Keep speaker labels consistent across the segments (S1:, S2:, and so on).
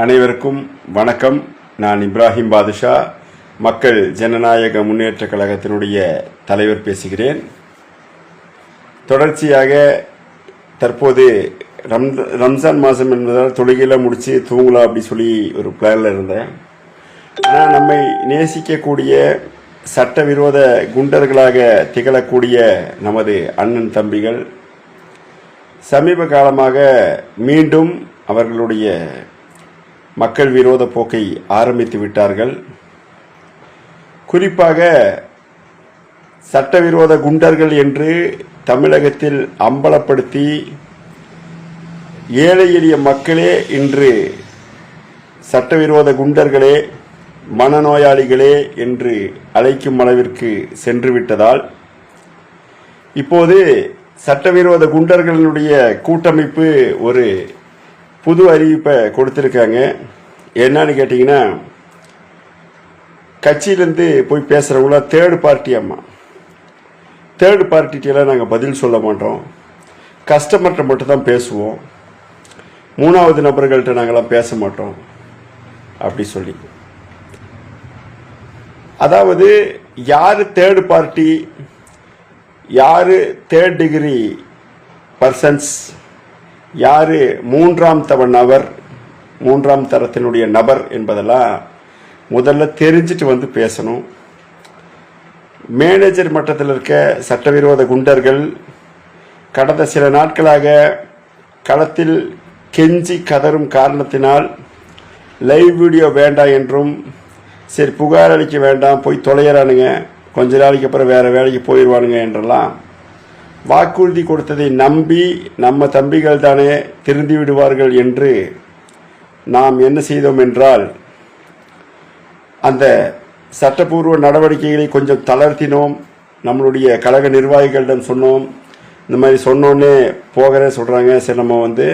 S1: அனைவருக்கும் வணக்கம். நான் இப்ராஹிம் பாதுஷா. மக்கள் ஜனநாயக முன்னேற்ற கழகத்தினுடைய தலைவர் பேசுகிறேன். தொடர்ச்சியாக தற்போது ரம் ரம்ஜான் மாதம் என்பதால் தொழுகையில் முடித்து தூங்கலாம் அப்படி சொல்லி ஒரு பிளானில் இருந்தேன். ஆனால் நம்மை நேசிக்கக்கூடிய சட்டவிரோத குண்டர்களாக திகழக்கூடிய நமது அண்ணன் தம்பிகள் சமீப காலமாக மீண்டும் அவர்களுடைய மக்கள் விரோத போக்கை ஆரம்பித்து விட்டார்கள். குறிப்பாக சட்டவிரோத குண்டர்கள் என்று தமிழகத்தில் அம்பலப்படுத்தி ஏழை எளிய மக்களே இன்று சட்டவிரோத குண்டர்களே மனநோயாளிகளே என்று அழைக்கும் அளவிற்கு சென்று விட்டதால் இப்போது சட்டவிரோத குண்டர்களுடைய கூட்டமைப்பு ஒரு புது அறிவிப்பை கொடுத்துருக்காங்க. என்னன்னு கேட்டிங்கன்னா கட்சியிலேருந்து போய் பேசுகிறவங்களா தேர்டு பார்ட்டி அம்மா. தேர்டு பார்ட்டிகிட்டலாம் நாங்கள் பதில் சொல்ல மாட்டோம். கஸ்டமர்கிட்ட மட்டும் தான் பேசுவோம். மூணாவது நபர்கள்ட்ட நாங்களாம் பேச மாட்டோம். அப்படி சொல்லி. அதாவது யார் தேர்டு பார்ட்டி யார் தேர்ட் டிகிரி பர்சன்ஸ் யார் மூன்றாம் தவ நபர் மூன்றாம் தரத்தினுடைய நபர் என்பதெல்லாம் முதல்ல தெரிஞ்சுட்டு வந்து பேசணும். மேனேஜர் மட்டத்தில் இருக்க சட்டவிரோத குண்டர்கள் கடந்த சில நாட்களாக களத்தில் கெஞ்சி கதறும் காரணத்தினால் லைவ் வீடியோ வேண்டாம் என்றும் சரி புகார் அளிக்க வேண்டாம் போய் தொலைகிறானுங்க கொஞ்ச நாளைக்கு அப்புறம் வேறு வேலைக்கு போயிடுவானுங்க என்றெல்லாம் வாக்குறுதி கொடுத்ததை நம்பி நம்ம தம்பிகள் தானே திருந்தி விடுவார்கள் என்று நாம் என்ன செய்தோம் என்றால் அந்த சட்டப்பூர்வ நடவடிக்கைகளை கொஞ்சம் தளர்த்தினோம். நம்மளுடைய கழக நிர்வாகிகளிடம் சொன்னோம். இந்த மாதிரி சொன்னோன்னே போகிறேன் சொல்கிறாங்க சரி நம்ம வந்து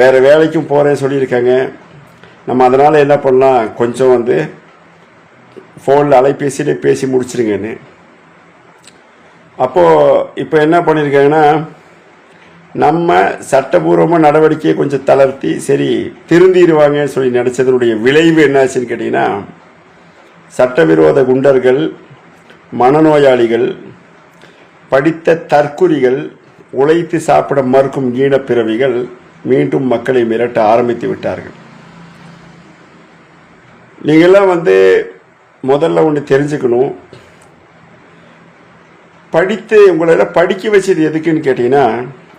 S1: வேறு வேலைக்கும் போகிறேன் சொல்லியிருக்காங்க. நம்ம அதனால் என்ன பண்ணலாம்? கொஞ்சம் வந்து ஃபோனில் அலைபேசியிலே பேசி முடிச்சிருங்கன்னு. அப்போது இப்போ என்ன பண்ணியிருக்காங்கன்னா நம்ம சட்டபூர்வமாக நடவடிக்கையை கொஞ்சம் தளர்த்தி சரி திருந்திடுவாங்கன்னு சொல்லி நினச்சதனுடைய விளைவு என்னாச்சுன்னு கேட்டிங்கன்னா சட்டவிரோத குண்டர்கள் மனநோயாளிகள் படித்த தற்குறிகள் உழைத்து சாப்பிட மறுக்கும் ஈனப்பிறவிகள் மீண்டும் மக்களை மிரட்ட ஆரம்பித்து விட்டார்கள். நீங்கள்லாம் வந்து முதல்ல ஒன்று தெரிஞ்சுக்கணும். படித்து உங்களால் படிக்க வச்சது எதுக்குன்னு கேட்டிங்கன்னா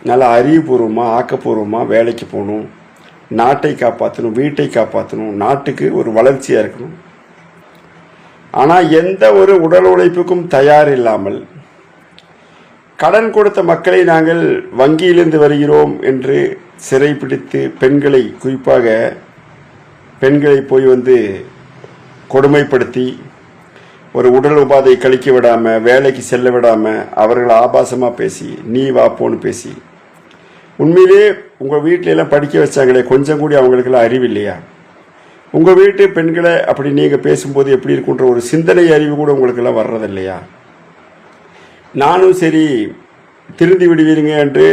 S1: நல்லா அறிவுபூர்வமாக ஆக்கப்பூர்வமாக வேலைக்கு போகணும் நாட்டை காப்பாற்றணும் வீட்டை காப்பாற்றணும் நாட்டுக்கு ஒரு வளர்ச்சியாக இருக்கணும். ஆனால் எந்த ஒரு உடல் உழைப்புக்கும் தயார் இல்லாமல் கடன் கொடுத்த மக்களை நாங்கள் வங்கியிலிருந்து வருகிறோம் என்று சிறைப்பிடித்து பெண்களை குறிப்பாக பெண்களை போய் வந்து கொடுமைப்படுத்தி ஒரு உடல் உபாதையை கழிக்க விடாமல் வேலைக்கு செல்ல விடாமல் அவர்களை ஆபாசமாக பேசி நீ வா போன்னு பேசி. உண்மையிலே உங்கள் வீட்டில எல்லாம் படிக்க வச்சாங்களே கொஞ்சம் கூடி அவங்களுக்கெல்லாம் அறிவு இல்லையா? உங்கள் வீட்டு பெண்களை அப்படி நீங்கள் பேசும்போது எப்படி இருக்குன்ற ஒரு சிந்தனை அறிவு கூட உங்களுக்கெல்லாம் வர்றது இல்லையா? நானும் சரி திருந்தி விடுவீருங்க என்று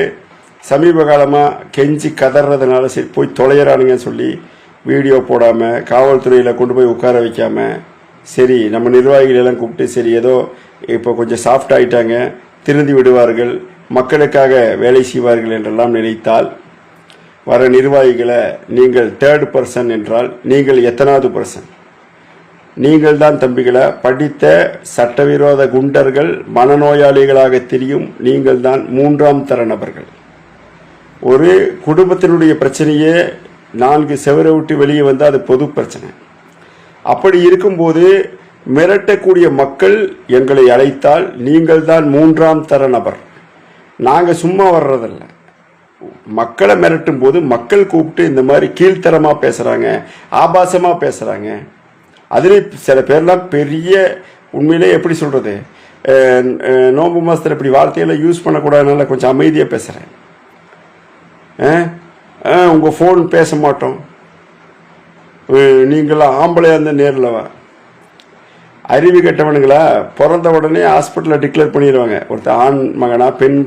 S1: சமீப காலமாக கெஞ்சி கதறதுனால சரி போய் தொலைகிறானுங்கன்னு சொல்லி வீடியோ போடாமல் காவல்துறையில் கொண்டு போய் உட்கார வைக்காமல் சரி நம்ம நிர்வாகிகள் எல்லாம் கூப்பிட்டு சரி ஏதோ இப்போ கொஞ்சம் சாஃப்ட் ஆகிட்டாங்க திருந்தி விடுவார்கள் மக்களுக்காக வேலை செய்வார்கள் என்றெல்லாம் நினைத்தால் வர நிர்வாகிகளை நீங்கள் தேர்ட் பர்சன் என்றால் நீங்கள் எத்தனாவது பர்சன் நீங்கள் தான் தம்பிகளை படித்த சட்டவிரோத குண்டர்கள் மனநோயாளிகளாக தெரியும் நீங்கள் தான் மூன்றாம் தர நபர்கள். ஒரு குடும்பத்தினுடைய பிரச்சனையே நான்கு செவரை விட்டு வெளியே வந்தால் அது பொது பிரச்சனை. அப்படி இருக்கும்போது மிரட்டக்கூடிய மக்கள் எங்களை அழைத்தால் நீங்கள் தான் மூன்றாம் தர நபர். நாங்கள் சும்மா வர்றதில்ல. மக்களை மிரட்டும் போது மக்கள் கூப்பிட்டு இந்த மாதிரி கீழ்த்தரமாக பேசுகிறாங்க ஆபாசமாக பேசுகிறாங்க அதுலேயும் சில பேர்லாம் பெரிய உண்மையிலே எப்படி சொல்கிறது நோம்பு மாதத்தில் இப்படி வார்த்தையெல்லாம் யூஸ் பண்ணக்கூடாதுனால கொஞ்சம் அமைதியாக பேசுகிறேன் உங்கள் ஃபோன் பேச மாட்டோம். நீங்களாம் ஆம்பளையாக இருந்தால் நேரில் வா. அறிவு கெட்டவனுங்களா பிறந்த உடனே ஹாஸ்பிட்டலில் டிக்ளேர் பண்ணிடுவாங்க. ஒருத்தர் ஆண் மகனா பெண்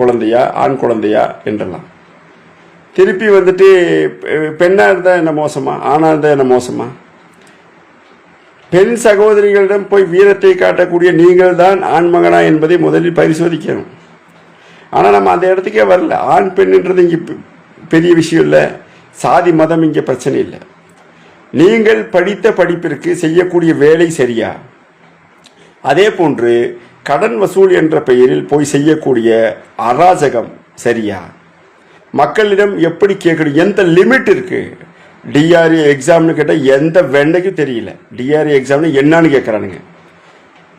S1: குழந்தையா ஆண் குழந்தையா என்றெல்லாம். திருப்பி வந்துட்டு பெண்ணாக இருந்தால் என்ன மோசமா ஆணாக இருந்தால் என்ன மோசமா? பெண் சகோதரிகளிடம் போய் வீரத்தை காட்டக்கூடிய நீங்கள் தான் ஆண்மகனா என்பதை முதலில் பரிசோதிக்கணும். ஆனால் நம்ம அந்த இடத்துக்கே வரல. ஆண் பெண்ணுன்றது இங்கே பெரிய விஷயம் இல்லை. சாதி மதம் இங்கே பிரச்சனை இல்லை. நீங்கள் படித்த படிப்பிற்கு செய்யக்கூடிய வேலை சரியா? அதே போன்று கடன் வசூல் என்ற பெயரில் போய் செய்யக்கூடிய அராஜகம் சரியா? மக்களிடம் எப்படி கேட்கணும்? எந்த லிமிட் இருக்கு? டிஆர்ஏ எக்ஸாம்னு கேட்டால் எந்த வெண்டைக்கும் தெரியல. டிஆர்ஏ எக்ஸாம்னு என்னன்னு கேட்குறானுங்க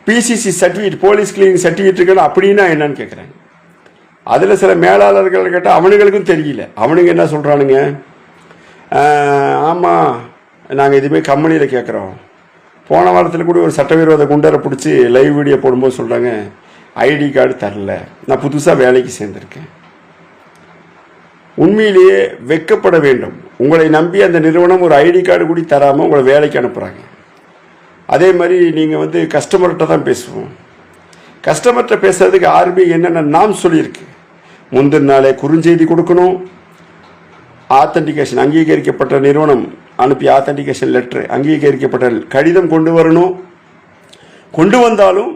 S1: PCC certificate police cleaning certificate இருக்குன்னு அப்படின்னா என்னன்னு கேட்குறாங்க அதில் சில மேலாளர்கள் கேட்டால் அவனுங்களுக்கும் தெரியல. அவனுங்க என்ன சொல்கிறானுங்க ஆமாம் நாங்கள் எதுவுமே கம்பெனியில் கேட்குறோம் போன வாரத்தில் கூட ஒரு சட்டவிரோத குண்டரை பிடிச்சி லைவ் வீடியோ போடும்போது சொல்கிறாங்க ஐடி கார்டு தரல. நான் புதுசாக வேலைக்கு சேர்ந்துருக்கேன். உண்மையிலேயே வெக்கப்பட வேண்டும். உங்களை நம்பி அந்த நிறுவனம் ஒரு ஐடி கார்டு கூட தராமல் உங்களை வேலைக்கு அனுப்புகிறாங்க அதே மாதிரி நீங்கள் வந்து கஸ்டமர்கிட்ட தான் பேசுவோம். கஸ்டமர்கிட்ட பேசுறதுக்கு ஆர்பிஐ என்னென்ன நாம் சொல்லியிருக்கு? முந்தின நாளே குறுஞ்செய்தி கொடுக்கணும். ஆத்தன்டிகேஷன் அங்கீகரிக்கப்பட்ட நிறுவனம் அனுப்பிய ஆத்தன்டிகேஷன் லெட்டர் அங்கீகரிக்கப்பட்ட கடிதம் கொண்டு வரணும். கொண்டு வந்தாலும்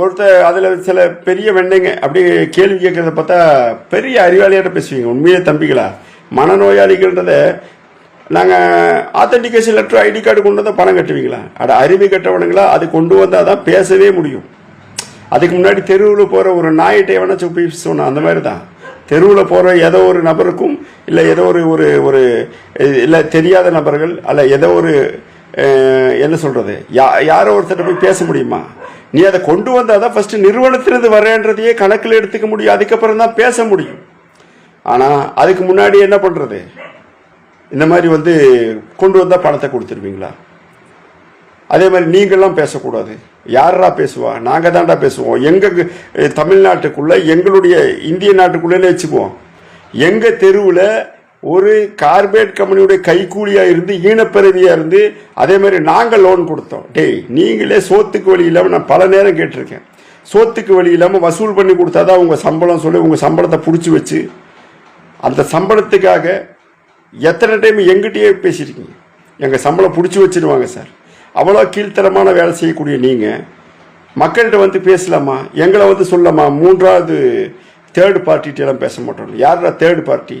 S1: ஒருத்தர் அதில் சில பெரிய வெண்டைங்க அப்படியே கேள்வி கேட்குறத பார்த்தா பெரிய அறிவாளியாட்ட பேசுவீங்க. உண்மையே தம்பிகளா மனநோயாளிகள்ன்றத நாங்கள் ஆத்தன்டிகேஷன் லெட்டர் ஐடி கார்டு கொண்டு வந்தால் பணம் கட்டுவீங்களா? அட அறிவு கட்டவனுங்களா? அது கொண்டு வந்தால் தான் பேசவே முடியும். அதுக்கு முன்னாடி தெருவில் போகிற ஒரு நாயிட்டை வேணா போய் அந்த மாதிரி தான் தெருவில் போகிற ஏதோ ஒரு நபருக்கும் இல்லை ஏதோ ஒரு ஒரு ஒரு இல்லை தெரியாத நபர்கள் அல்ல ஏதோ ஒரு என்ன சொல்கிறது யா யாரோ ஒருத்தர் போய் பேச முடியுமா? நீ அதை கொண்டு வந்தால் தான் ஃபஸ்ட்டு நிறுவனத்திலிருந்து வரேன்றதையே கணக்கில் எடுத்துக்க முடியும். அதுக்கப்புறம் தான் பேச முடியும். ஆனால் அதுக்கு முன்னாடி என்ன பண்ணுறது இந்த மாதிரி வந்து கொண்டு வந்தால் பணத்தை கொடுத்துருவீங்களா? அதே மாதிரி நீங்கள்லாம் பேசக்கூடாது. யாரா பேசுவா? நாங்கள் தான்டா பேசுவோம். எங்கள் தமிழ்நாட்டுக்குள்ளே எங்களுடைய இந்திய நாட்டுக்குள்ளே வச்சுக்குவோம். எங்கள் தெருவில் ஒரு கார்பரேட் கம்பெனியுடைய கைக்கூலியாக இருந்து ஈனப்பிறவியாக இருந்து அதே மாதிரி நாங்கள் லோன் கொடுத்தோம். டேய் நீங்களே சோத்துக்கு வழி இல்லாமல் நான் பல நேரம் கேட்டிருக்கேன். சோத்துக்கு வழி இல்லாமல் வசூல் பண்ணி கொடுத்தாதான் உங்கள் சம்பளம் சொல்லி உங்கள் சம்பளத்தை பிடிச்சி வச்சு அந்த சம்பளத்துக்காக எத்தனை டைம் எங்கிட்டயே பேசியிருக்கீங்க? எங்கள் சம்பளம் பிடிச்சி வச்சிருவாங்க சார். அவ்வளோ கீழ்த்தரமான வேலை செய்யக்கூடிய நீங்கள் மக்கள்கிட்ட வந்து பேசலாமா? எங்களை வந்து சொல்லலாமா? மூன்றாவது தேர்டு பார்ட்டிகிட்டலாம் பேச மாட்டோம். யாரா தேர்டு பார்ட்டி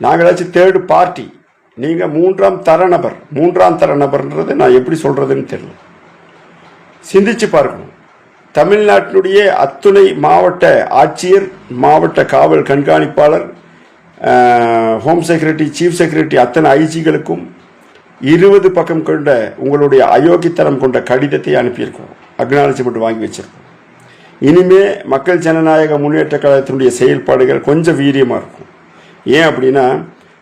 S1: நாங்களாச்சும் தேர்டு பார்ட்டி நீங்கள் மூன்றாம் தர நபர். மூன்றாம் தர நபர்ன்றது நான் எப்படி சொல்கிறதுன்னு தெரியல. சிந்திச்சு பார்க்கணும். தமிழ்நாட்டினுடைய அத்துணை மாவட்ட ஆட்சியர் மாவட்ட காவல் கண்காணிப்பாளர் ஹோம் செக்ரட்டரி சீஃப் செக்ரட்டரி அத்தனை ஐஜிகளுக்கும் இருபது பக்கம் கொண்ட உங்களுடைய அயோக்கித்தனம் கொண்ட கடிதத்தை அனுப்பியிருக்கோம் அக்னாலஜ்மெண்ட் வாங்கி வச்சிருக்கோம் இனிமே மக்கள் ஜனநாயக முன்னேற்ற கழகத்தினுடைய செயல்பாடுகள் கொஞ்சம் வீரியமாக இருக்கும். ஏன் அப்படின்னா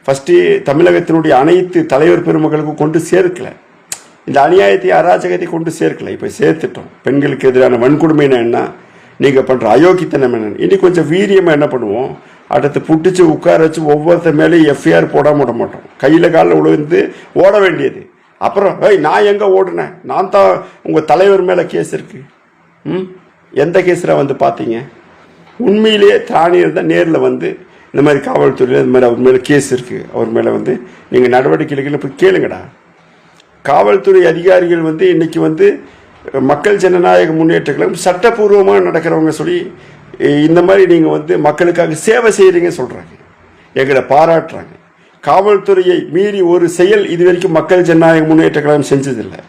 S1: ஃபஸ்ட்டு தமிழகத்தினுடைய அனைத்து தலைவர் பெருமக்களுக்கும் கொண்டு சேர்க்கலை. இந்த அநியாயத்தை அராஜகத்தை கொண்டு சேர்க்கலை. இப்போ சேர்த்துட்டோம். பெண்களுக்கு எதிரான வன்கொடுமைனா என்ன நீங்கள் பண்ணுற அயோக்கித்தனம் என்ன? இனி கொஞ்சம் வீரியமாக என்ன பண்ணுவோம்? அடுத்து புட்டிச்சு உட்கார வச்சு ஒவ்வொருத்த மேலேயும் எஃப்ஐஆர் போடாம விட மாட்டோம். கையில் காலில் விழுந்து ஓட வேண்டியது. அப்புறம் ஏய் நான் எங்கே ஓடினேன்? நான் தான் உங்கள் தலைவர் மேலே கேஸ் இருக்கு. ம்? எந்த கேஸில் வந்து பார்த்தீங்க? உண்மையிலேயே திராணி இருந்தால் நேரில் வந்து இந்த மாதிரி காவல்துறையில் இந்த மாதிரி அவர் மேலே கேஸ் இருக்குது அவர் மேலே வந்து நீங்கள் நடவடிக்கை எடுக்கல போய் கேளுங்கடா. காவல்துறை அதிகாரிகள் வந்து இன்றைக்கி வந்து மக்கள் ஜனநாயக முன்னேற்ற கழகம் சட்டப்பூர்வமாக நடக்கிறவங்க சொல்லி இந்த மாதிரி நீங்கள் வந்து மக்களுக்காக சேவை செய்கிறீங்கன்னு சொல்கிறாங்க எங்களை பாராட்டுறாங்க. காவல்துறையை மீறி ஒரு செயல் இதுவரைக்கும் மக்கள் ஜனநாயக முன்னேற்ற கழகம் செஞ்சதில்லை.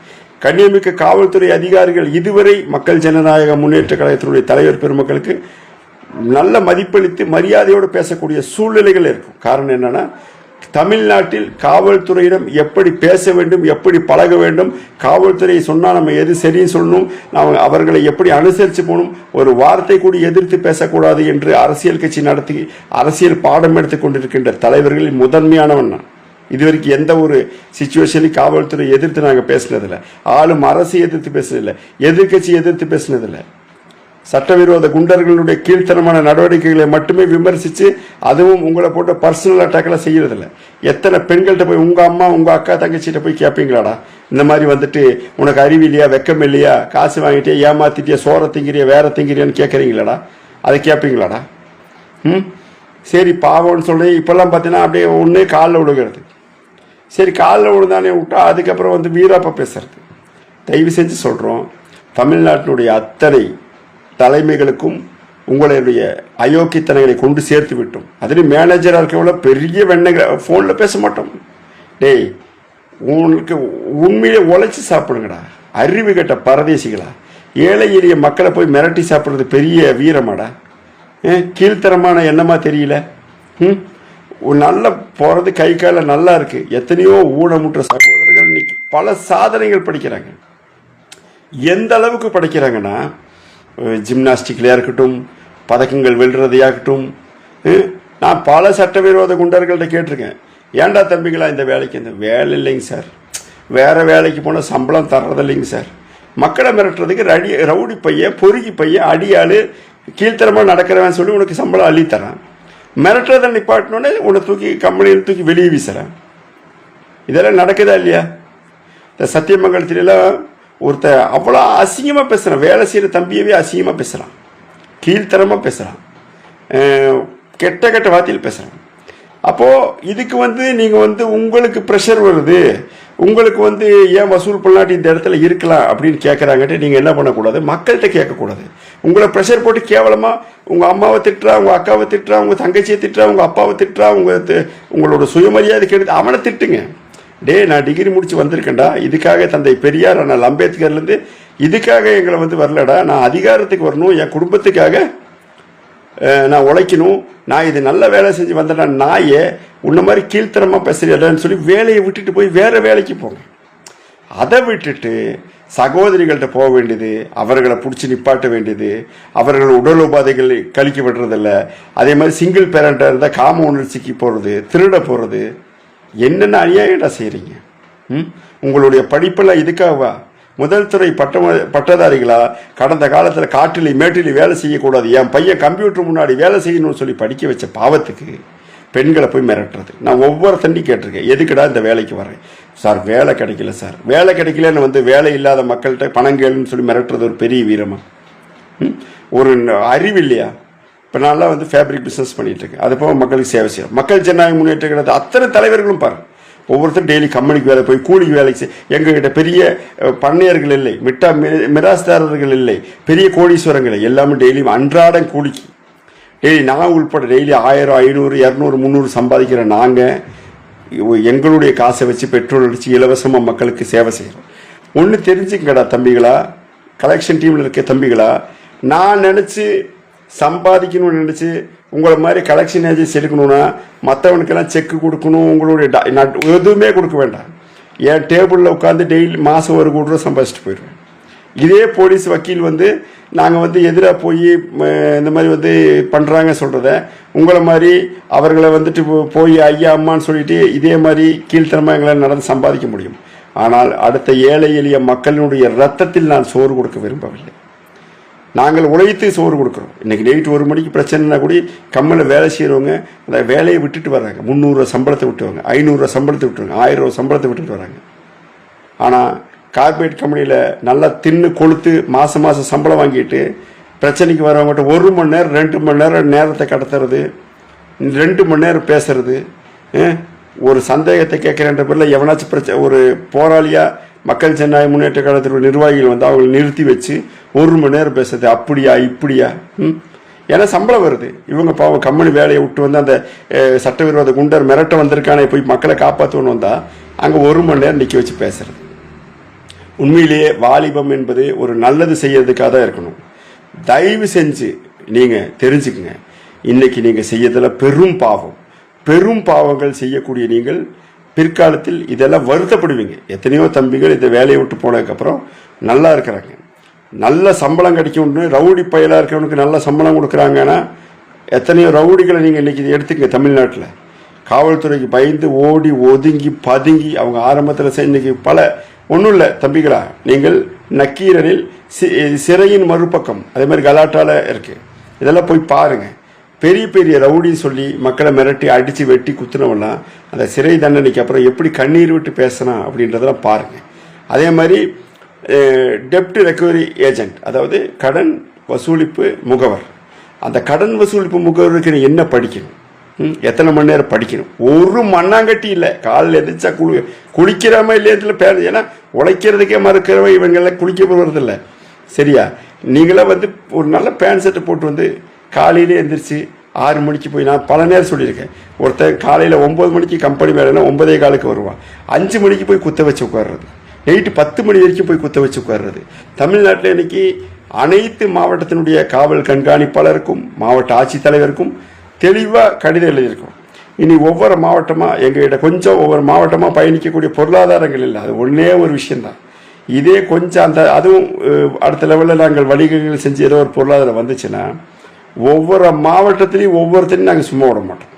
S1: கண்ணியமிக்க காவல்துறை அதிகாரிகள் இதுவரை மக்கள் ஜனநாயக முன்னேற்ற கழகத்தினுடைய தலைவர் பெருமக்களுக்கு நல்ல மதிப்பளித்து மரியாதையோடு பேசக்கூடிய சூழ்நிலைகள் இருக்கும். காரணம் என்னென்னா தமிழ்நாட்டில் காவல்துறையிடம் எப்படி பேச வேண்டும் எப்படி பழக வேண்டும் காவல்துறையை சொன்னால் நம்ம எது சரின்னு சொல்லணும் நாம் அவர்களை எப்படி அனுசரித்து போகணும் ஒரு வார்த்தை கூட எதிர்த்து பேசக்கூடாது என்று அரசியல் கட்சி நடத்தி அரசியல் பாடம் எடுத்து கொண்டிருக்கின்ற தலைவர்களில் முதன்மையானவன் நான். இதுவரைக்கும் எந்த ஒரு சுச்சுவேஷன்லையும் காவல்துறை எதிர்த்து நாங்கள் பேசினதில்லை. ஆளும் அரசு எதிர்த்து பேசினதில்லை. எதிர்க்கட்சி எதிர்த்து பேசினதில்லை. சட்டவிரோத குண்டர்களுடைய கீழ்த்தனமான நடவடிக்கைகளை மட்டுமே விமர்சித்து அதுவும் உங்களை போட்டு பர்சனல் அட்டாக்கெல்லாம் செய்கிறதில்ல எத்தனை பெண்கள்கிட்ட போய் உங்கள் அம்மா உங்கள் அக்கா தங்கச்சிகிட்ட போய் கேட்பீங்களாடா இந்த மாதிரி வந்துட்டு உனக்கு அறிவு இல்லையா வெக்கம் இல்லையா காசு வாங்கிட்டே ஏமாத்திட்டியா சோற திங்கிறியா வேற திங்கிறியான்னு கேட்குறீங்களாடா அதை கேட்பீங்களாடா ம்? சரி பாவம்னு சொல்லி இப்போல்லாம் பார்த்தீங்கன்னா அப்படியே ஒன்று காலில் விழுகிறது. சரி காலில் விழுந்தானே விட்டா அதுக்கப்புறம் வந்து வீராப்பா பேசுறது. தயவு செஞ்சு சொல்கிறோம் தமிழ்நாட்டினுடைய அத்தனை தலைமைகளுக்கும் உங்களுடைய அயோக்கியத்தனங்களை கொண்டு சேர்த்து விட்டோம். அதுலேயும் மேனேஜராக இருக்கவங்கள பெரிய வெண்ணங்களை ஃபோனில் பேச மாட்டோம். டேய் உங்களுக்கு உண்மையிலே உழைச்சி சாப்பிடுங்கடா. அறிவு கெட்ட பரதேசிகளா? ஏழை எளிய மக்களை போய் மிரட்டி சாப்பிட்றது பெரிய வீரமாடா. ஏன் கீழ்த்தரமான எண்ணமாக தெரியல? ம்? நல்ல போகிறது கை காலில் நல்லா இருக்குது எத்தனையோ ஊனமுற்ற சகோதரர்கள் இன்னைக்கு பல சாதனைகள் படிக்கிறாங்க. எந்த அளவுக்கு படிக்கிறாங்கன்னா ஜிம்னாஸ்டிக்லையாக இருக்கட்டும் பதக்கங்கள் வெல்றதையாகட்டும் நான் பல சட்டவிரோத குண்டர்கள்ட்ட கேட்டிருக்கேன். ஏன்டா தம்பிங்களா இந்த வேலைக்கு இந்த வேலை இல்லைங்க சார். வேறு வேலைக்கு போனால் சம்பளம் தர்றதில்லைங்க சார். மக்களை மிரட்டுறதுக்கு ரடி ரவுடி பையன் பொறுகி பையன் அடியாள் கீழ்த்தரமாக நடக்கிறவன் சொல்லி உனக்கு சம்பளம் அள்ளி தரான் மிரட்டுறதை நிப்பாட்டினோடனே உன்னை தூக்கி கம்பெனியில் தூக்கி வெளியே வீசுகிறேன் இதெல்லாம் நடக்குதா இல்லையா? இந்த சத்தியமங்கலத்திலாம் ஒருத்தன் அவ்வளோ அசிங்கமாக பேசுகிறான் வேலை செய்கிற தம்பியவே அசிங்கமாக பேசுகிறான் கீழ்த்தரமாக பேசுகிறான் கெட்ட கெட்ட வார்த்தையில் பேசுகிறான் அப்போது இதுக்கு வந்து நீங்கள் வந்து உங்களுக்கு ப்ரெஷர் வருது. உங்களுக்கு வந்து ஏன் வசூல் பண்ணாட்டி இந்த இடத்துல இருக்கலாம் அப்படின்னு கேட்குறாங்கட்டு நீங்கள் என்ன பண்ணக்கூடாது? மக்கள்கிட்ட கேட்கக்கூடாது. உங்களை ப்ரெஷர் போட்டு கேவலமாக உங்கள் அம்மாவை திட்டுறா உங்கள் அக்காவை திட்டுறா உங்கள் தங்கச்சியை திட்டுறா உங்கள் அப்பாவை திட்டுறா உங்கள் உங்களோட சுயமரியாதை கெடுத்து அவனை திட்டுங்க. டே நான் டிகிரி முடிச்சு வந்திருக்கேன்டா. இதுக்காக தந்தை பெரியார் ஆனால் அம்பேத்கர்லேருந்து இதுக்காக எங்களை வந்து வரலடா. நான் அதிகாரத்துக்கு வரணும் என் குடும்பத்துக்காக நான் உழைக்கணும். நான் இது நல்ல வேலை செஞ்சு வந்தேன்னா நாயே உன்ன மாதிரி கீழ்த்தரமாக பேசுறியலன்னு சொல்லி வேலையை விட்டுட்டு போய் வேற வேலைக்கு போங்க. அதை விட்டுட்டு சகோதரிகள்கிட்ட போக வேண்டியது அவர்களை பிடிச்சி நிப்பாட்ட வேண்டியது அவர்கள் உடல் உபாதைகள் கழிக்க விடுறதில்ல அதே மாதிரி சிங்கிள் பேரண்டாக இருந்தால் காம உணர்ச்சிக்கு போகிறது திருட போகிறது என்னென்ன அநியாயம்டா செய்கிறீங்க ம்? உங்களுடைய படிப்பெல்லாம் இதுக்காகவா முதல் துறை பட்ட பட்டதாரிகளா கடந்த காலத்தில் காட்டிலே மேட்டிலே வேலை செய்யக்கூடாது. என் பையன் கம்ப்யூட்டர் முன்னாடி வேலை செய்யணும்னு சொல்லி படிக்க வச்ச பாவத்துக்கு பெண்களை போய் மிரட்டுறது. நான் ஒவ்வொரு தண்ணி கேட்டிருக்கேன். எதுக்குடா இந்த வேலைக்கு வரேன் சார் வேலை கிடைக்கல சார். வேலை கிடைக்கலன்னு வந்து வேலை இல்லாத மக்கள்கிட்ட பணம் கேளுன்னு சொல்லி மிரட்டுறது ஒரு பெரிய வீரமா? ஒரு அறிவு இல்லையா? இப்போ நான்லாம் வந்து ஃபேப்ரிக் பிஸ்னஸ் பண்ணிகிட்ருக்கேன் இருக்கேன் அது போக மக்களுக்கு சேவை செய்யும் மக்கள் ஜனநாயக முன்னேற்ற கழகத்தை அத்தனை தலைவர்களும் பாரு ஒவ்வொருத்தரும் டெய்லி கம்பெனிக்கு வேலை போய் கூலிக்கு வேலைக்கு செய் எங்ககிட்ட பெரிய பண்ணையர்கள் இல்லை மிட்டா மி- மிராஸ்தாரர்கள் இல்லை பெரிய கோடீஸ்வரங்கள் எல்லாமே டெய்லியும் அன்றாடம் கூலிக்கு. டெய்லி நான் உள்பட டெய்லி ஆயிரம் ஐநூறு இரநூறு முந்நூறு சம்பாதிக்கிற நாங்கள் எங்களுடைய காசை வச்சு பெட்ரோல் அடித்து இலவசமாக மக்களுக்கு சேவை செய்கிறோம் ஒன்று தெரிஞ்சுக்கடா தம்பிகளா. கலெக்ஷன் டீமில் இருக்க தம்பிகளா. நான் நினச்சி சம்பாதிக்கணும்னு நினச்சி உங்களை மாதிரி கலெக்ஷன் ஏஜென்சி எடுக்கணும்னா மற்றவனுக்கெல்லாம் செக்கு கொடுக்கணும் உங்களுடைய நான் எதுவுமே கொடுக்க வேண்டாம். என் டேபிளில் உட்காந்து டெய்லி மாதம் ஒரு கோடி ரூபா சம்பாதிச்சுட்டு போயிடுவேன். இதே போலீஸ் வக்கீல் வந்து நாங்கள் வந்து எதிராக போய் இந்த மாதிரி வந்து பண்ணுறாங்க சொல்கிறத உங்களை மாதிரி அவர்களை வந்துட்டு போ- போய் ஐயா அம்மான்னு சொல்லிட்டு இதே மாதிரி கீழ்த்தனமாக எங்களை நடந்து சம்பாதிக்க முடியும். ஆனால் அடுத்த ஏழை எளிய மக்களினுடைய ரத்தத்தில் நான் சோறு கொடுக்க விரும்பவில்லை. நாங்கள் உழைத்து சோறு கொடுக்குறோம். இன்றைக்கி நைட் ஒரு மணிக்கு பிரச்சனைனா கூட கம்மலில் வேலை செய்கிறவங்க அந்த வேலையை விட்டுட்டு வர்றாங்க. முந்நூறுரூவா சம்பளத்தை விட்டுவாங்க ஐநூறுரூவா சம்பளத்தை விட்டுருவாங்க ஆயிரம் ரூபா சம்பளத்தை விட்டுட்டு வராங்க. ஆனால் கார்பரேட் கம்பெனியில் நல்லா தின்னு கொளுத்து மாதம் மாதம் சம்பளம் வாங்கிட்டு பிரச்சனைக்கு வரவங்ககிட்ட ஒரு மணி நேரம் ரெண்டு மணி நேரம் நேரத்தை கடத்துறது ரெண்டு மணி நேரம் பேசுறது ஒரு சந்தேகத்தை கேட்குறேன்ற பேரில் எவனாச்சும் பிரச்சனை ஒரு போராளியாக மக்கள் ஜனநாயக முன்னேற்ற கழகத்தினுடைய நிர்வாகிகள் வந்து அவங்களை நிறுத்தி வச்சு ஒரு மணி நேரம் பேசுறது அப்படியா இப்படியா? ம்? ஏன்னா சம்பளம் வருது. இவங்க பாவம் கம்பெனி வேலையை விட்டு வந்து அந்த சட்டவிரோத குண்டர் மிரட்ட வந்திருக்கானே போய் மக்களை காப்பாற்றணும் வந்தால் அங்கே ஒரு மணி நேரம் நிற்க வச்சு பேசுறது. உண்மையிலேயே வாலிபம் என்பது ஒரு நல்லது செய்யறதுக்காக தான் இருக்கணும். தயவு செஞ்சு நீங்கள் தெரிஞ்சுக்குங்க. இன்னைக்கு நீங்கள் செய்யறதுல பெரும் பாவம். பெரும் பாவங்கள் செய்யக்கூடிய நீங்கள் பிற்காலத்தில் இதெல்லாம் வருத்தப்படுவீங்க. எத்தனையோ தம்பிகள் இந்த வேலையை விட்டு போனதுக்கப்புறம் நல்லா இருக்கிறாங்க. நல்ல சம்பளம் கிடைக்கும்னு ரவுடி பயலாக இருக்கிறவனுக்கு நல்ல சம்பளம் கொடுக்குறாங்கன்னா எத்தனையோ ரவுடிகளை நீங்கள் இன்றைக்கி எடுத்துங்க தமிழ்நாட்டில். காவல்துறைக்கு பயந்து ஓடி ஒதுங்கி பதுங்கி அவங்க ஆரம்பத்தில் இன்னைக்கு பல ஒன்றும் இல்லை தம்பிகளா நீங்கள் நக்கீரனில் சி சிறையின் மறுபக்கம் அதே மாதிரி கலாட்டால இருக்குது இதெல்லாம் போய் பாருங்கள் பெரிய பெரிய ரவுடின்னு சொல்லி மக்களை மிரட்டி அடித்து வெட்டி குத்துனவெல்லாம் அந்த சிறை தண்டனைக்கு அப்புறம் எப்படி கண்ணீர் விட்டு பேசினான் அப்படின்றதெல்லாம் பாருங்கள் அதே மாதிரி டெப்ட் ரெக்கவரி ஏஜென்ட் அதாவது கடன் வசூலிப்பு முகவர். அந்த கடன் வசூலிப்பு முகவருக்கு நீ என்ன படிக்கணும்? ம், எத்தனை மணி நேரம் படிக்கணும்? ஒரு மண்ணாங்கட்டி இல்லை. காலில் எதிர்த்தா குளி குளிக்கிறாம இல்லையத்தில் பேர்? ஏன்னா உழைக்கிறதுக்கே மறுக்கிறவங்க இவங்கெல்லாம் குளிக்க போகிறதில்ல சரியா? நீங்களாம் வந்து ஒரு நல்ல பேண்ட் ஷர்ட்டை போட்டு வந்து காலையிலே எழுந்திரிச்சு ஆறு மணிக்கு போய் நான் பல நேரம் சொல்லியிருக்கேன். ஒருத்தன் காலையில் ஒம்பது மணிக்கு கம்பெனி வேலைன்னா ஒன்பதே காலுக்கு வருவான். அஞ்சு மணிக்கு போய் குத்த வச்சு உட்கார்றது. நைட்டு பத்து மணி வரைக்கும் போய் குத்த வச்சு உட்கார்றது. தமிழ்நாட்டில் இன்னைக்கு அனைத்து மாவட்டத்தினுடைய காவல் கண்காணிப்பாளருக்கும் மாவட்ட ஆட்சித்தலைவருக்கும் தெளிவாக கடிதம் எழுதியிருக்கோம். இனி ஒவ்வொரு மாவட்டமாக எங்ககிட்ட கொஞ்சம் ஒவ்வொரு மாவட்டமாக பயணிக்கக்கூடிய பொருளாதாரங்கள் இல்லை. அது ஒன்றே ஒரு விஷயந்தான் இதே கொஞ்சம் அந்த அதுவும் அடுத்த லெவலில் நாங்கள் வணிகங்கள் செஞ்சு ஏதோ ஒரு பொருளாதாரம் வந்துச்சுன்னா ஒவ்வொரு மாவட்டத்திலையும் ஒவ்வொருத்தரையும் நாங்கள் சும்மா விட மாட்டோம்.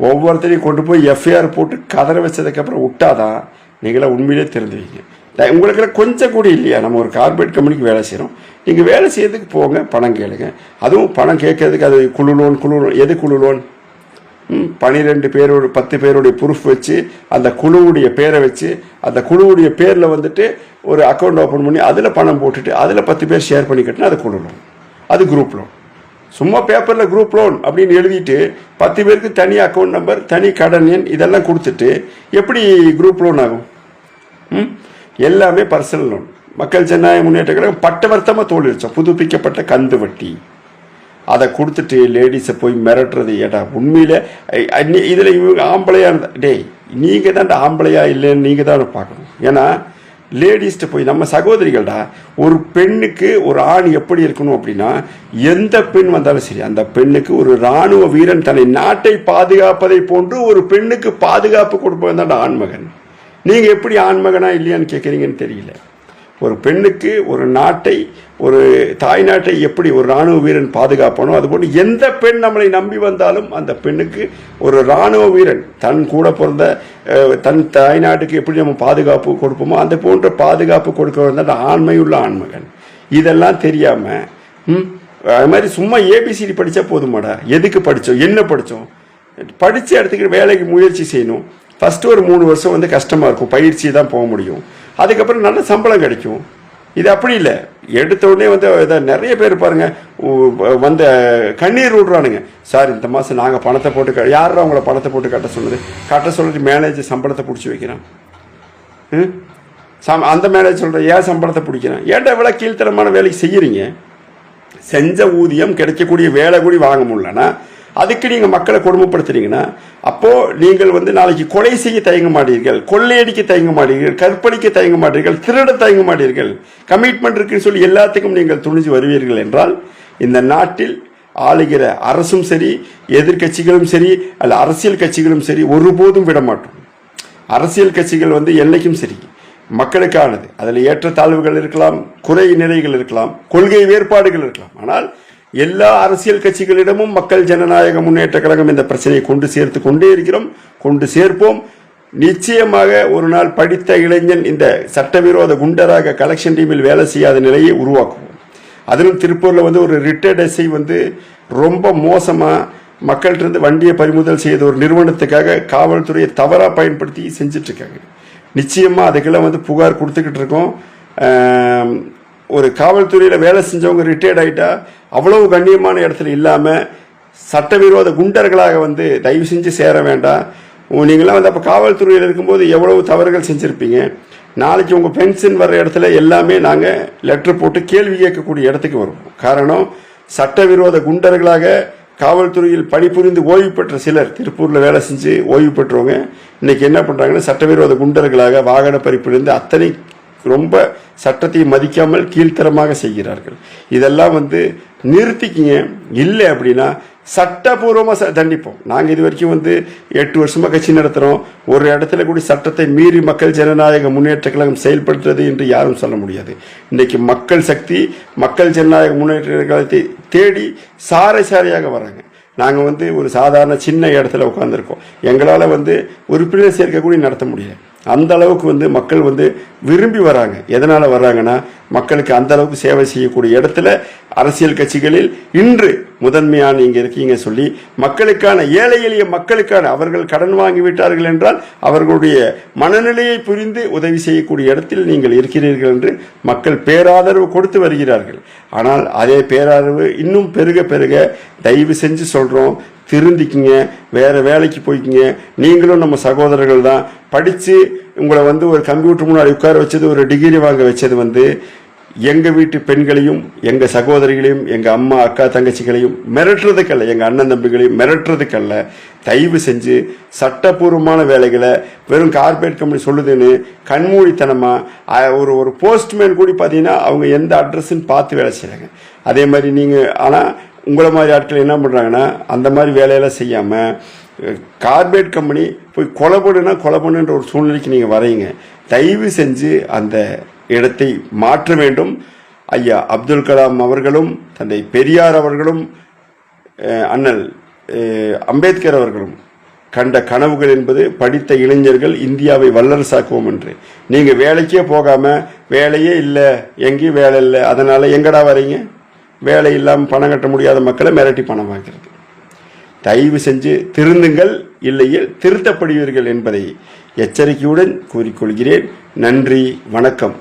S1: ஒவ்வொருத்தரையும் கொண்டு போய் எஃப்ஐஆர் போட்டு கதற வச்சதுக்கப்புறம் விட்டாதான் நீங்களாம் உண்மையிலே தெரிஞ்சுவீங்க. த- உங்களுக்கெல்லாம் கொஞ்சம் கூட இல்லையா? நம்ம ஒரு கார்பரேட் கம்பெனிக்கு வேலை செய்கிறோம் நீங்கள் வேலை செய்யறதுக்கு போங்க பணம் கேளுங்க. அதுவும் பணம் கேட்கறதுக்கு அது குழு லோன் குழு லோன் எது குழு லோன் ம், பனிரெண்டு பேரோட பத்து பேருடைய ப்ரூஃப் வச்சு அந்த குழுவுடைய பேரை வச்சு அந்த குழுவுடைய பேரில் வந்துட்டு ஒரு அக்கௌண்ட் ஓப்பன் பண்ணி அதில் பணம் போட்டுட்டு அதில் பத்து பேர் ஷேர் பண்ணி கட்டினா அது குழு லோன் அது குரூப் லோன் சும்மா பேப்பரில் குரூப் லோன் அப்படின்னு எழுதிட்டு பத்து பேருக்கு தனி அக்கௌண்ட் நம்பர் தனி கடன் எண் இதெல்லாம் கொடுத்துட்டு எப்படி குரூப் லோன் ஆகும்? ம்? எல்லாமே பர்சனல் லோன் மக்கள் ஜனநாயக முன்னேற்ற கழகம் பட்டவர்த்தமாக தோல்விச்சோம் புதுப்பிக்கப்பட்ட கந்து வட்டி. அதை கொடுத்துட்டு லேடிஸை போய் மிரட்டுறது ஏடா? உண்மையில் இதில் இவங்க ஆம்பளையாக இருந்தா டேய் நீங்கள் தான் ஆம்பளையா இல்லைன்னு நீங்கள் தான் பார்க்கணும். ஏன்னா லேடிஸ்ட்டு போய் நம்ம சகோதரிகள்டா ஒரு பெண்ணுக்கு ஒரு ஆண் எப்படி இருக்கணும் அப்படின்னா எந்த பெண் வந்தாலும் சரி அந்த பெண்ணுக்கு ஒரு ராணுவ வீரன் தன்னை நாட்டை பாதுகாப்பதை போன்று ஒரு பெண்ணுக்கு பாதுகாப்பு கொடுப்பவன் தான் ஆண்மகன். நீங்கள் எப்படி ஆண்மகனா இல்லையான்னு கேட்குறீங்கன்னு தெரியல. ஒரு பெண்ணுக்கு ஒரு நாட்டை ஒரு தாய் நாட்டை எப்படி ஒரு ராணுவ வீரன் பாதுகாப்பானோ அதுபோல் எந்த பெண் நம்மளை நம்பி வந்தாலும் அந்த பெண்ணுக்கு ஒரு ராணுவ வீரன் தன் கூட பிறந்த தன் தாய் நாட்டுக்கு எப்படி நம்ம பாதுகாப்பு கொடுப்போமோ அந்த போன்ற பாதுகாப்பு கொடுக்க வந்த ஆண்மையுள்ள ஆண்மகன். இதெல்லாம் தெரியாமல் அது மாதிரி சும்மா ஏபிசிடி படித்தா போதுமாடா? எதுக்கு படித்தோம் என்ன படித்தோம் படித்த இடத்துக்கு வேலைக்கு முயற்சி செய்யணும். ஃபஸ்ட்டு ஒரு மூணு வருஷம் வந்து கஷ்டமாக இருக்கும். பயிற்சி தான் போக முடியும். அதுக்கப்புறம் நல்ல சம்பளம் கிடைக்கும். இது அப்படி இல்லை. எடுத்த உடனே வந்து இதை நிறைய பேர் பாருங்க வந்த கண்ணீர் விடுறானுங்க சார் இந்த மாதம் நாங்கள் பணத்தை போட்டு க- யார் உங்களை பணத்தை போட்டு கட்ட சொன்னது? கட்ட சொல்லிட்டு மேனேஜர் சம்பளத்தை பிடிச்சி வைக்கிறான். ம்? சம் அந்த மேனேஜர் சொல்கிற ஏன் சம்பளத்தை பிடிக்கிறான்? ஏன்டா இவ்வளோ கீழ்த்தரமான வேலைக்கு செய்கிறீங்க செஞ்ச ஊதியம் கிடைக்கக்கூடிய வேலை கூடி வாங்க முடியலன்னா அதுக்கு நீங்கள் மக்களை கொடுமைப்படுத்துறீங்கன்னா அப்போ நீங்கள் வந்து நாளைக்கு கொலை செய்ய தயங்க மாட்டீர்கள் கொள்ளையடிக்க தயங்க மாட்டீர்கள் கற்பழிக்க தயங்க மாட்டீர்கள் திருட தயங்க மாட்டீர்கள். கமிட்மெண்ட் இருக்குன்னு சொல்லி எல்லாத்துக்கும் நீங்கள் துணிஞ்சு வருவீர்கள் என்றால் இந்த நாட்டில் ஆளுகிற அரசும் சரி எதிர்க்கட்சிகளும் சரி அல்ல அரசியல் கட்சிகளும் சரி ஒருபோதும் விட மாட்டோம் அரசியல் கட்சிகள் வந்து என்னைக்கும் சரி மக்களுக்கானது. அதில் ஏற்றத்தாழ்வுகள் இருக்கலாம் குறை நிறைகள் இருக்கலாம் கொள்கை வேறுபாடுகள் இருக்கலாம். ஆனால் எல்லா அரசியல் கட்சிகளிடமும் மக்கள் ஜனநாயக முன்னேற்ற கழகம் இந்த பிரச்சனையை கொண்டு சேர்த்து கொண்டே இருக்கிறோம். கொண்டு சேர்ப்போம். நிச்சயமாக ஒரு நாள் படித்த இளைஞன் இந்த சட்டவிரோத குண்டராக கலெக்ஷன் டீமில் வேலை செய்யாத நிலையை உருவாக்குவோம். அதிலும் திருப்பூரில் வந்து ஒரு ரிட்டர்ட் எஸ்ஐ வந்து ரொம்ப மோசமாக மக்கள்கிட்ட வண்டியை பறிமுதல் செய்த ஒரு நிறுவனத்துக்காக காவல்துறையை தவறாக பயன்படுத்தி செஞ்சிட்ருக்காங்க நிச்சயமாக அதுக்கெல்லாம் வந்து புகார் கொடுத்துக்கிட்டு இருக்கோம். ஒரு காவல்துறையில் வேலை செஞ்சவங்க ரிட்டையர்ட் ஆகிட்டா அவ்வளவு கண்ணியமான இடத்துல இல்லாமல் சட்டவிரோத குண்டர்களாக வந்து தயவு செஞ்சு சேர வேண்டாம். நீங்களாம் வந்து அப்போ காவல்துறையில் இருக்கும்போது எவ்வளவு தவறுகள் செஞ்சுருப்பீங்க? நாளைக்கு உங்கள் பென்ஷன் வர்ற இடத்துல எல்லாமே நாங்கள் லெட்டர் போட்டு கேள்வி கேட்கக்கூடிய இடத்துக்கு வருவோம். காரணம் சட்டவிரோத குண்டர்களாக காவல்துறையில் பணிபுரிந்து ஓய்வு பெற்ற சிலர் திருப்பூரில் வேலை செஞ்சு ஓய்வு பெற்றவங்க இன்னைக்கு என்ன பண்ணுறாங்கன்னா சட்டவிரோத குண்டர்களாக வாகன பறிப்பிலிருந்து அத்தனை ரொம்ப சட்டத்தை மதிக்காமல் கீழ்த்தரமாக செய்கிறார்கள். இதெல்லாம் வந்து நிறுத்திக்கிங்க. இல்லை அப்படின்னா சட்டபூர்வமாக ச தண்டிப்போம். நாங்கள் இது வரைக்கும் வந்து எட்டு வருஷமாக கட்சி நடத்துகிறோம் ஒரு இடத்துல கூட சட்டத்தை மீறி மக்கள் ஜனநாயக முன்னேற்ற கழகம் செயல்படுத்துறது என்று யாரும் சொல்ல முடியாது. இன்றைக்கு மக்கள் சக்தி மக்கள் ஜனநாயக முன்னேற்ற கழகத்தை தேடி சாரை சாரையாக வராங்க. நாங்கள் வந்து ஒரு சாதாரண சின்ன இடத்துல உட்காந்துருக்கோம் எங்களால் வந்து உறுப்பினர் சேர்க்கக்கூடிய நடத்த முடியல. அந்த அளவுக்கு வந்து மக்கள் வந்து விரும்பி வராங்க. எதனால் வர்றாங்கன்னா மக்களுக்கு அந்த அளவுக்கு சேவை செய்யக்கூடிய இடத்துல அரசியல் கட்சிகளில் இன்று முதன்மையான நீங்கள் இருக்கீங்க சொல்லி மக்களுக்கான ஏழை எளிய மக்களுக்கான அவர்கள் கடன் வாங்கி விட்டார்கள் என்றால் அவர்களுடைய மனநிலையை புரிந்து உதவி செய்யக்கூடிய இடத்தில் நீங்கள் இருக்கிறீர்கள் என்று மக்கள் பேராதரவு கொடுத்து வருகிறார்கள். ஆனால் அதே பேராதரவு இன்னும் பெருக பெருக தயவு செஞ்சு சொல்கிறோம் திருந்திக்கிங்க வேறு வேலைக்கு போய்க்கிங்க. நீங்களும் நம்ம சகோதரர்கள் தான். படித்து உங்களை வந்து ஒரு கம்ப்யூட்டர் முன்னாடி உட்கார வச்சது ஒரு டிகிரி வாங்க வச்சது வந்து எங்க வீட்டு பெண்களையும் எங்க சகோதரிகளையும் எங்க அம்மா அக்கா தங்கச்சிகளையும் மிரட்டுறதுக்கல்ல. எங்க அண்ணன் தம்பிகளையும் மிரட்டுறதுக்கல்ல. தயவு செஞ்சு சட்டப்பூர்வமான வேலைகளை வெறும் கார்பரேட் கம்பெனி சொல்லுதுன்னு கண்மூடித்தனமாக ஒரு ஒரு போஸ்ட்மேன் கூட பார்த்தீங்கன்னா அவங்க எந்த அட்ரஸ்ன்னு பார்த்து வேலை செய்கிறாங்க அதே மாதிரி நீங்கள் ஆனால் உங்களை மாதிரி ஆட்கள் என்ன பண்ணுறாங்கன்னா அந்த மாதிரி வேலையெல்லாம் செய்யாமல் கார்பரேட் கம்பெனி போய் கொலை பண்ணுன்னா கொலை பண்ணுன்ற ஒரு சூழ்நிலைக்கு நீங்கள் வரீங்க தயவு செஞ்சு அந்த இடத்தை மாற்ற வேண்டும். ஐயா அப்துல் கலாம் அவர்களும் தந்தை பெரியார் அவர்களும் அண்ணல் அம்பேத்கர் அவர்களும் கண்ட கனவுகள் என்பது படித்த இளைஞர்கள் இந்தியாவை வல்லரசாக்குவோம் என்று. நீங்கள் வேலைக்கே போகாமல் வேலையே இல்லை எங்கேயும் வேலை இல்லை அதனால் எங்கடா வரீங்க வேலை இல்லாமல் பணம் கட்ட முடியாத மக்களை மிரட்டி பணம் வாங்கிறது. தயவு செஞ்சு திருந்துங்கள் இல்லையில் திருத்தப்படுவீர்கள் என்பதை எச்சரிக்கையுடன் கூறிக்கொள்கிறேன். நன்றி வணக்கம்.